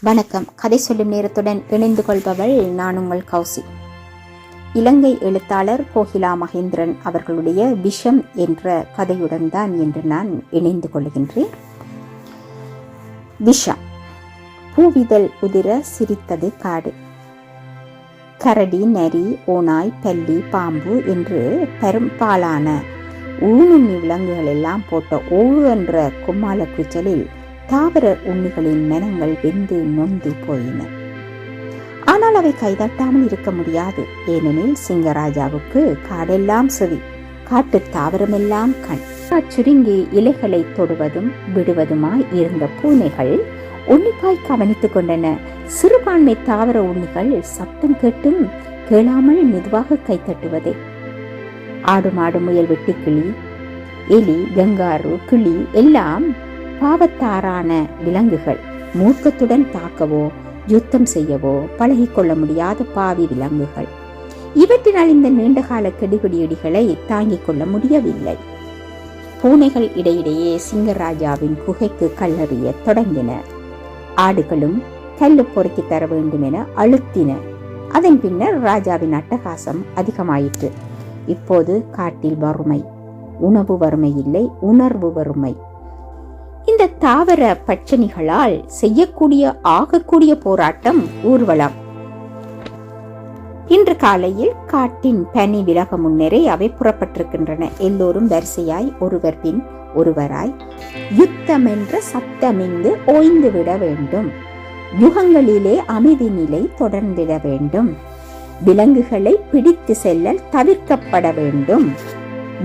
வணக்கம். கதை சொல்லும் நேரத்துடன் இணைந்து கொள்பவள் நான் உங்கள் கௌசி. இலங்கை எழுத்தாளர் கோகிலா மகேந்திரன் அவர்களுடைய விஷம் என்ற கதையுடன் தான் இன்று நான் இணைந்து கொள்கின்றேன். விஷம். பூவிதழ் உதிர சிரித்தது காடு. கரடி நரி ஓநாய் பல்லி பாம்பு என்று பெரும்பாலான ஊனுண்ணி விலங்குகள் எல்லாம் போட்ட ஓ என்ற கும்மால குச்சலில் தாவர உண்ணிகளின் மனங்கள் வெந்து நொந்து போயின. ஆனால் அவை கைதட்டாமல் இருக்க முடியாது. ஏனெனில் சிங்கராஜாவுக்கு காடெல்லாம் செவி காட்டு தாவரமெல்லாம் கண். சுருங்கி இலைகளை தொடுவதும் விடுவதுமாய் இருந்த பூனைகள் உன்னிப்பாய் கவனித்துக் கொண்டன. சிறுபான்மை தாவர உண்ணிகள் சத்தம் கேட்டும் கேளாமல் மெதுவாக கைத்தட்டுவதே ஆடு மாடு முயல் வெட்டுக்கிளி எலி கங்காரு கிளி எல்லாம் பாவத்தாரான விலங்குகள் மூர்க்கத்துடன் தாக்கவோ யுத்தம் செய்யவோ பழகிக்கொள்ள முடியாத பாவி விலங்குகள். இவற்றினால் இந்த நீண்டகால கெடுபிடியடிகளை தாங்கிக் கொள்ள முடியவில்லை. பூனைகள் இடையிடையே சிங்கராஜாவின் குகைக்கு கல்லறிய தொடங்கின. ஆடுகளும் கல்லு பொறுக்கி தர வேண்டும் என அழுத்தின. அதன் பின்னர் ராஜாவின் அட்டகாசம் அதிகமாயிற்று. இப்போது காட்டில் வறுமை. உணவு வறுமை இல்லை உணர்வு வறுமை. இந்த தாவர பட்சணிகளால் செய்யக்கூடிய ஆகக்கூடிய போராட்டம் ஊர்வலம். இன்று காலையில் காட்டின் பனி விலக முன்னரே அவை புறப்பட்டிருக்கின்றன. எல்லோரும் வரிசையாய் ஒருவர் பின் ஒருவராய் யுத்தம் என்ற சத்தமிந்து ஓய்ந்து விட வேண்டும். யுகங்களிலே அமைதி நிலை தொடர்ந்திட வேண்டும். விலங்குகளை பிடித்து செல்லல் தவிர்க்கப்பட வேண்டும்.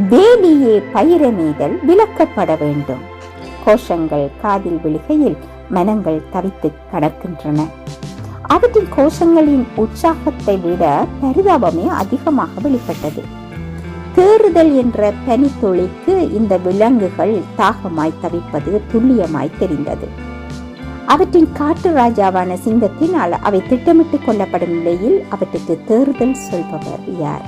வேலியே பயிரமீதல் விலக்கப்பட வேண்டும். கோஷங்கள் காதில் விழுகையில் மனங்கள் தவித்து கடக்கின்றன. அவற்றின் கோஷங்களின் உற்சாகத்தை விட பரிதாபமே அதிகமாக வெளிப்பட்டது. தேறுதல் என்ற பனித்துளிக்கு இந்த விலங்குகள் தாகமாய் தவிப்பது துல்லியமாய் தெரிந்தது. அவற்றின் காட்டு ராஜாவான சிங்கத்தினால் அவை திட்டமிட்டு கொள்ளப்படும் நிலையில் அவற்றுக்கு தேறுதல் சொல்பவர் யார்?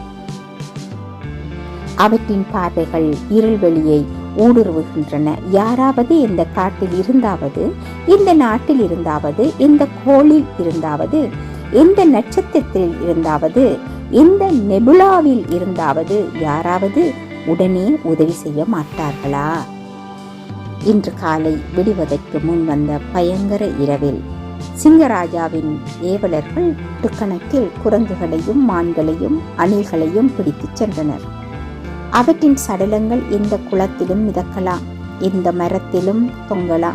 அவற்றின் பார்வைகள் இருள்வெளியை ஊடுருவுகின்றன. யாராவது இந்த காட்டில் இருந்தாவது இந்த நாட்டில் இருந்தாவது இந்த கோளில் இருந்தாவது எந்த நட்சத்திரத்தில் இருந்தாவது இந்த நெபுலாவில் இருந்தாவது யாராவது உடனே உதவி செய்ய மாட்டார்களா? இன்று காலை விடுவதற்கு முன் வந்த பயங்கர இரவில் சிங்கராஜாவின் ஏவலர்கள் கணக்கில் குரங்குகளையும் மான்களையும் அணில்களையும் பிடித்துச் சென்றனர். அவற்றின் சடலங்கள் எந்த குளத்திலும் மிதக்கலாம் எந்த மரத்திலும் தொங்கலாம்.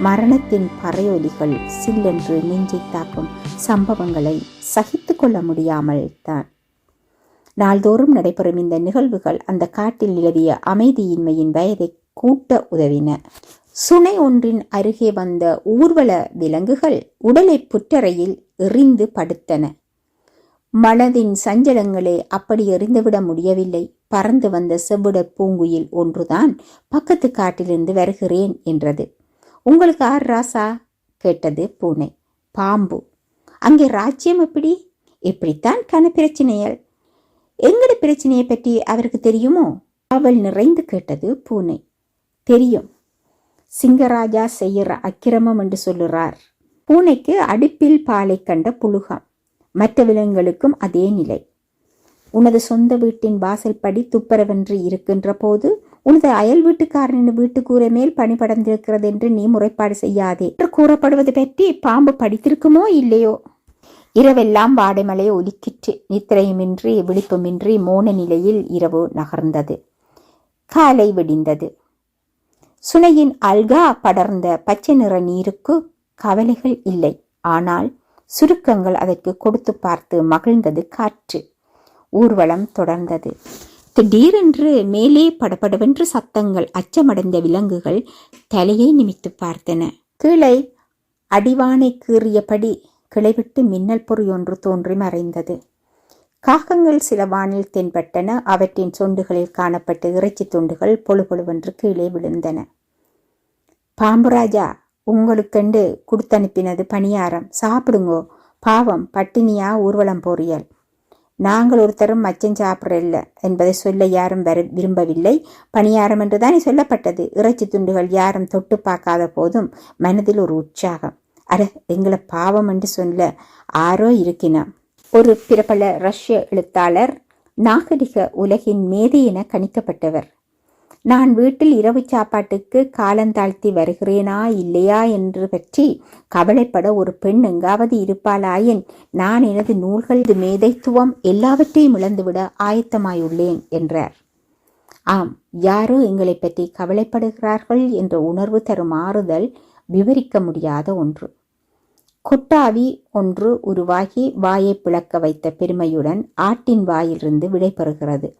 மரணத்தின் பறையொலிகள் சில்லென்று நெஞ்சை தாக்கும் சம்பவங்களை சகித்து கொள்ள முடியாமல் தான். நாள்தோறும் நடைபெறும் இந்த நிகழ்வுகள் அந்த காட்டில் நிலவிய அமைதியின்மையின் வயதை கூட்ட உதவின. சுனை ஒன்றின் அருகே வந்த ஊர்வல விலங்குகள் உடலை புற்றறையில் எறிந்து படுத்தன. மனதின் சஞ்சலங்களே அப்படி எறிந்துவிட முடியவில்லை. பறந்து வந்த செவ்விடற் பூங்குயில் ஒன்றுதான் பக்கத்து காட்டிலிருந்து வருகிறேன் என்றது. உங்களுக்கு ஆர் ராசா? கேட்டது பூனை. பாம்பு. அங்கே ராஜ்யம் எப்படி? இப்படித்தான் கன பிரச்சனைகள். எங்கட பிரச்சனையை பற்றி அவருக்கு தெரியுமோ? அவள் நிறைந்து கேட்டது பூனை. தெரியும். சிங்கராஜா செய்யற அக்கிரமம் என்று சொல்லுறார். பூனைக்கு அடுப்பில் பாலை கண்ட புழுகம். மற்ற விலங்குகளுக்கும் அதே நிலை. உனது சொந்த வீட்டின் வாசல் படி துப்பரவென்று இருக்கின்ற போது உனது அயல் வீட்டுக்காரனின் வீட்டுக்கூரை மேல் பணிபடர்ந்திருக்கிறது என்று நீ முறைப்பாடு செய்யாதே. என்று கூறப்படுவது பற்றி பாம்பு படித்திருக்குமோ இல்லையோ? இரவெல்லாம் வாடைமலை ஒலிக்கிற்று. நித்திரையுமின்றி விழிப்புமின்றி மோன நிலையில் இரவு நகர்ந்தது. காலை விடிந்தது. சுனையின் அல்கா படர்ந்த பச்சை நிற நீருக்கு கவலைகள் இல்லை. ஆனால் சுருக்கங்கள் அதற்கு கொடுத்து பார்த்து மகிழ்ந்தது காற்று. ஊர்வலம் தொடர்ந்தது. திடீரென்று மேலே படபடவென்று சத்தங்கள் அச்சமடைந்த விலங்குகள் தலையை நிமித்து பார்த்தன. கீழே அடிவானை கீறியபடி கிளைவிட்டு மின்னல் பொறி ஒன்று தோன்றி மறைந்தது. காகங்கள் சில வானில் தென்பட்டன. அவற்றின் சொண்டுகளில் காணப்பட்ட இறைச்சி துண்டுகள் பொழு பொழுவென்று கீழே விழுந்தன. பாம்புராஜா உங்களுக்கெண்டு கொடுத்தனுப்பினது பணியாரம். சாப்பிடுங்கோ. பாவம் பட்டினியா ஊர்வலம் போறியல். நாங்கள் ஒருத்தரும் மச்சம் சாப்பிடல என்பதை சொல்ல யாரும் வர விரும்பவில்லை. பணியாரம் என்றுதானே சொல்லப்பட்டது. இறைச்சி துண்டுகள் யாரும் தொட்டு பார்க்காத போதும் மனதில் ஒரு உற்சாகம். அட எங்களை பாவம் என்று சொல்ல ஆரோ இருக்கினான் ஒரு பிரபல ரஷ்ய எழுத்தாளர் நாகரிக உலகின் மேதை என கணிக்கப்பட்டவர். நான் வீட்டில் இரவு சாப்பாட்டுக்கு காலந்தாழ்த்தி வருகிறேனா இல்லையா என்று பற்றி கவலைப்பட ஒரு பெண் எங்காவது இருப்பாளாயின் நான் எனது நூல்களது மேதைத்துவம் எல்லாவற்றையும் இழந்துவிட ஆயத்தமாயுள்ளேன் என்றார். ஆம் யாரோ எங்களை பற்றி கவலைப்படுகிறார்கள் என்ற உணர்வு தரும் ஆறுதல் விவரிக்க முடியாத ஒன்று. கொட்டாவி ஒன்று உருவாகி வாயை பிளக்க வைத்த பெருமையுடன் ஆட்டின் வாயிலிருந்து விடைபெறுகிறது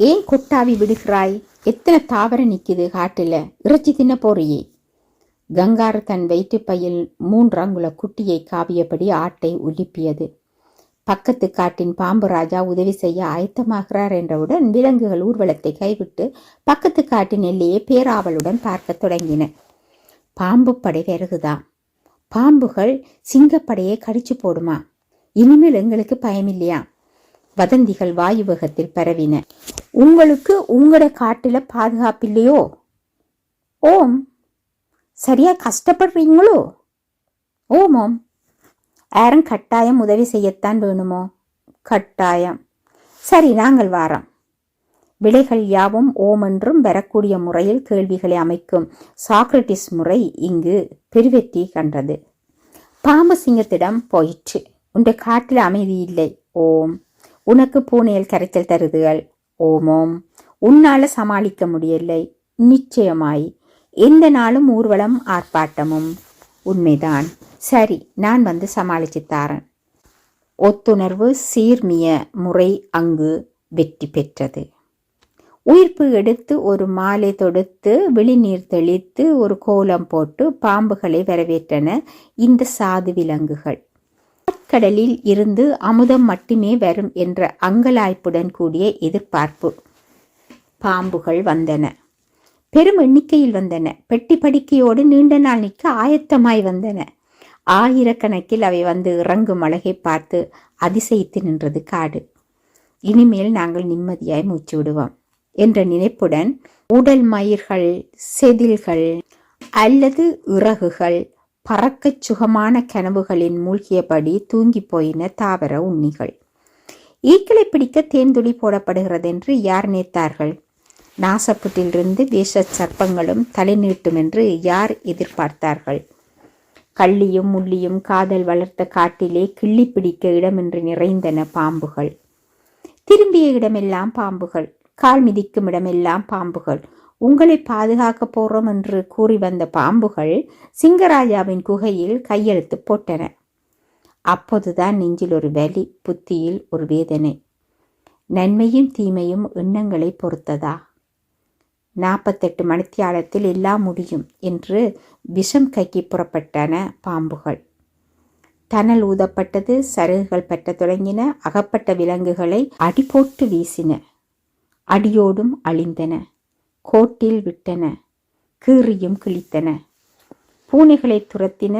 ஏன் கொட்டாவி விடுகிறாய்? எத்தனை தாவரம் நிக்குது காட்டில்? இறைச்சி தின்ன போறியே. கங்காரு தன் வயிற்றுப்பையில் மூன்றங்குல குட்டியை காவியபடி ஆட்டை உலுப்பியது. பக்கத்து காட்டின் பாம்பு ராஜா உதவி செய்ய ஆயத்தமாகிறார் என்றவுடன் விலங்குகள் ஊர்வலத்தை கைவிட்டு பக்கத்து காட்டின் எல்லையை பேராவலுடன் பார்க்கத் தொடங்கின. பாம்பு படை விறகுதான் பாம்புகள் சிங்கப்படையை கடிச்சு போடுமா? இனிமேல் எங்களுக்கு பயமில்லையா? வதந்திகள் வாயுவகத்தில் பரவின. உங்களுக்கு உங்களோட காட்டுல பாதுகாப்பில்லையோ ஓம் சரியா கஷ்டப்படுறீங்களோ? ஓமோம் யாரும் கட்டாயம் உதவி செய்யத்தான் வேணுமோ? கட்டாயம். சரி நாங்கள் வாரம். விடைகள் யாவும் ஓம் என்றும் வரக்கூடிய முறையில் கேள்விகளை அமைக்கும். சாக்ரட்டிஸ் முறை இங்கு பெருவெற்றி கண்டது. பாம்பு சிங்கத்திடம் போயிற்று. உண்ட காட்டில் அமைதி இல்லை. ஓம். உனக்கு பூனையில் கரைச்சல் தருதுகள். ஓமோம். உன்னால சமாளிக்க முடியலை. நிச்சயமாய். எந்த நாளும் ஊர்வலம் ஆர்ப்பாட்டமும். உண்மைதான். சரி நான் வந்து சமாளிச்சு தாரன். ஒத்துணர்வு சீர்மிய முறை அங்கு வெற்றி பெற்றது. உயிர்ப்பு எடுத்து ஒரு மாலை தொடுத்து வெளிநீர் தெளித்து ஒரு கோலம் போட்டு பாம்புகளை வரவேற்றன இந்த சாது விலங்குகள். கடலில் இருந்து அமுதம் மட்டுமே வரும் என்ற அங்கலாய்ப்புடன் கூடிய எதிர்பார்ப்பு. பாம்புகள் வந்தன. பெரும் எண்ணிக்கையில் வந்தன. பெட்டி படுக்கையோடு நீண்ட நாள் நிற்க ஆயத்தமாய் வந்தன. ஆயிரக்கணக்கில் அவை வந்து இறங்கும் அழகை பார்த்து அதிசயித்து நின்றது காடு. இனிமேல் நாங்கள் நிம்மதியாய் மூச்சு விடுவோம் என்ற நினைப்புடன் உடல் மயிர்கள் செதில்கள் அல்லது இறகுகள் பறக்கச் சுகமான கனவுகளின் மூழ்கியபடி தூங்கி போயின தாவர உண்ணிகள். ஈக்களை பிடிக்க தேன்துளி போடப்படுகிறது என்று யார் நினைத்தார்கள்? நாசப்புட்டிலிருந்து வேஷ சர்ப்பங்களும் தலை நீட்டும் என்று யார் எதிர்பார்த்தார்கள்? கள்ளியும் முள்ளியும் காதல் வளர்த்த காட்டிலே கிள்ளி பிடிக்க இடமின்றி நிறைந்தன பாம்புகள். திரும்பிய இடமெல்லாம் பாம்புகள். கால் மிதிக்கும் இடமெல்லாம் பாம்புகள். உங்களை பாதுகாக்க போறோம் என்று கூறி வந்த பாம்புகள் சிங்கராஜாவின் குகையில் கையெழுத்து போட்டன. அப்போதுதான் நெஞ்சில் ஒரு வலி புத்தியில் ஒரு வேதனை. நன்மையும் தீமையும் எண்ணங்களை பொறுத்ததா? நாற்பத்தெட்டு மணித்தியாலத்தில் எல்லாம் முடியும் என்று விஷம் கைக்கு புறப்பட்டன பாம்புகள். தனல் ஊதப்பட்டது சருகுகள் பற்ற தொடங்கின அகப்பட்ட விலங்குகளை அடி போட்டு வீசின. அடியோடும் அழிந்தன. கோட்டில் விட்டன கீறியும் கிழித்தன. பூனைகளை துரத்தின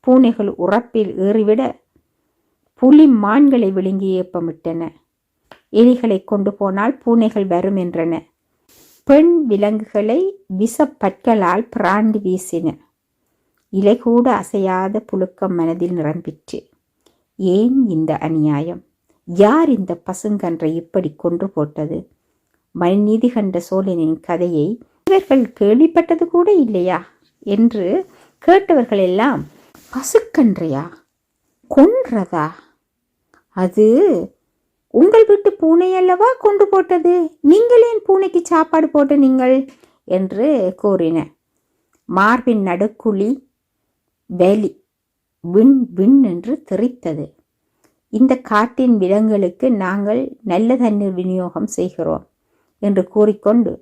பூனைகள் உறப்பில் ஏறிவிட புலி மான்களை விழுங்கி ஏப்பமிட்டன. எலிகளை கொண்டு போனால் பூனைகள் வரும் என்றன. பெண் விலங்குகளை விசப்பற்களால் பிராண்டி வீசின. இலை கூட அசையாத புழுக்கம் மனதில் நிரம்பிற்று. ஏன் இந்த அநியாயம்? யார் இந்த பசுங்கன்றை இப்படி கொன்று போட்டது? மணிநீதி கண்ட சோழனின் கதையை இவர்கள் கேள்விப்பட்டது கூட இல்லையா? என்று கேட்டவர்கள் எல்லாம் பசுக்கன்றையா? கொன்றதா? அது உங்கள் வீட்டு பூனை அல்லவா கொண்டு போட்டது? நீங்கள் ஏன் பூனைக்கு சாப்பாடு போட்ட நீங்கள்? என்று கூறின. மார்பின் நடுக்குழி வேலி விண் விண் என்று தெரித்தது. இந்த காட்டின் விலங்குகளுக்கு நாங்கள் நல்ல தண்ணீர் விநியோகம் செய்கிறோம். என்று கூறிக்கொண்டு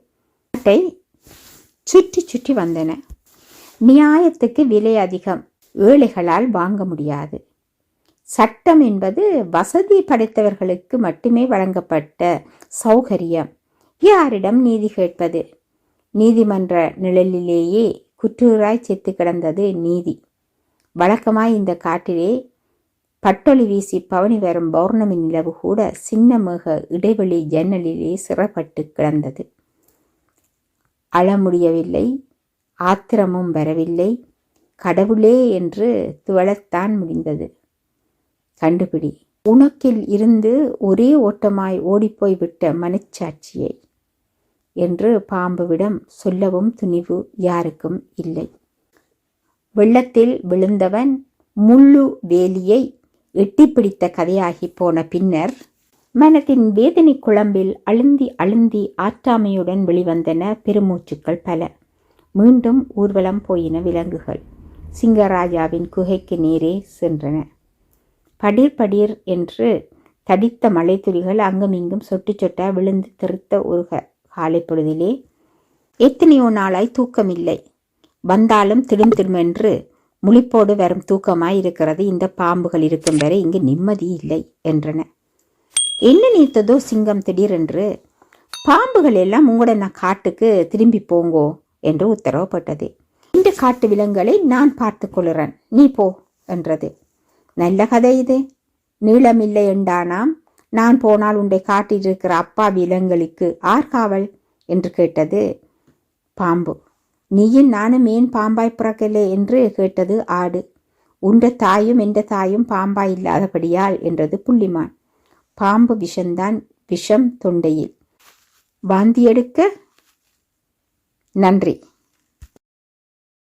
நாட்டை சுற்றி சுற்றி வந்தன. நியாயத்துக்கு விலை அதிகம். ஏழைகளால் வாங்க முடியாது. சட்டம் என்பது வசதி படைத்தவர்களுக்கு மட்டுமே வழங்கப்பட்ட சௌகரியம். யாரிடம் நீதி கேட்பது? நீதிமன்ற நிழலிலேயே குற்றூராய் செத்து கிடந்தது நீதி. வழக்கமாய் இந்த காட்டிலே பட்டொளி வீசி பவனி வரும் பௌர்ணமி நிலவு கூட சின்ன மிக இடைவெளி ஜன்னலிலே சிறப்பட்டு கிடந்தது. அழ முடியவில்லை ஆத்திரமும் வரவில்லை கடவுளே என்று துவளத்தான் முடிந்தது. கண்டுபிடி உனக்கில் இருந்து ஒரே ஓட்டமாய் ஓடிப்போய் விட்ட மனச்சாட்சியை என்று பாம்புவிடம் சொல்லவும் துணிவு யாருக்கும் இல்லை. வெள்ளத்தில் விழுந்தவன் முள்ளு வேலியை எட்டிப்பிடித்த கதையாகி போன பின்னர் மனத்தின் வேதனை குழம்பில் அழுந்தி அழுந்தி ஆற்றாமையுடன் வெளிவந்தன பெருமூச்சுக்கள் பல. மீண்டும் ஊர்வலம் போயின விலங்குகள். சிங்கராஜாவின் குகைக்கு நேரே சென்றன. படீர் படீர் என்று தடித்த மலைத்துளிகள் அங்குமிங்கும் சொட்டு சொட்டா விழுந்து திருத்த ஒரு க- காலை பொழுதிலே எத்தனையோ நாளாய் தூக்கமில்லை. வந்தாலும் திடும் திடுமென்று முழிப்போடு வரும் தூக்கமாய் இருக்கிறது. இந்த பாம்புகள் இருக்கும் வரை இங்கு நிம்மதி இல்லை என்றன. என்ன நீர்த்ததோ சிங்கம் திடீரென்று பாம்புகள் எல்லாம் உங்களோட நான் காட்டுக்கு திரும்பி போங்கோ என்று உத்தரவுப்பட்டது இந்த காட்டு விலங்குகளை நான் பார்த்து கொள்கிறேன் நீ போ என்றது. நல்ல கதை இது. நீளமில்லை என்றானாம். நான் போனால் உன்னை காட்டில் இருக்கிற அப்பா விலங்குகளுக்கு ஆர் காவல் என்று கேட்டது பாம்பு. நீயும் நானும் ஏன் பாம்பாய் பிறக்கலே என்று கேட்டது ஆடு. உண்ட தாயும் என்ற தாயும் பாம்பாய் இல்லாதபடியால் என்றது புள்ளிமான். பாம்பு விஷம்தான் விஷம் தொண்டையில். வாந்தி எடுக்க நன்றி.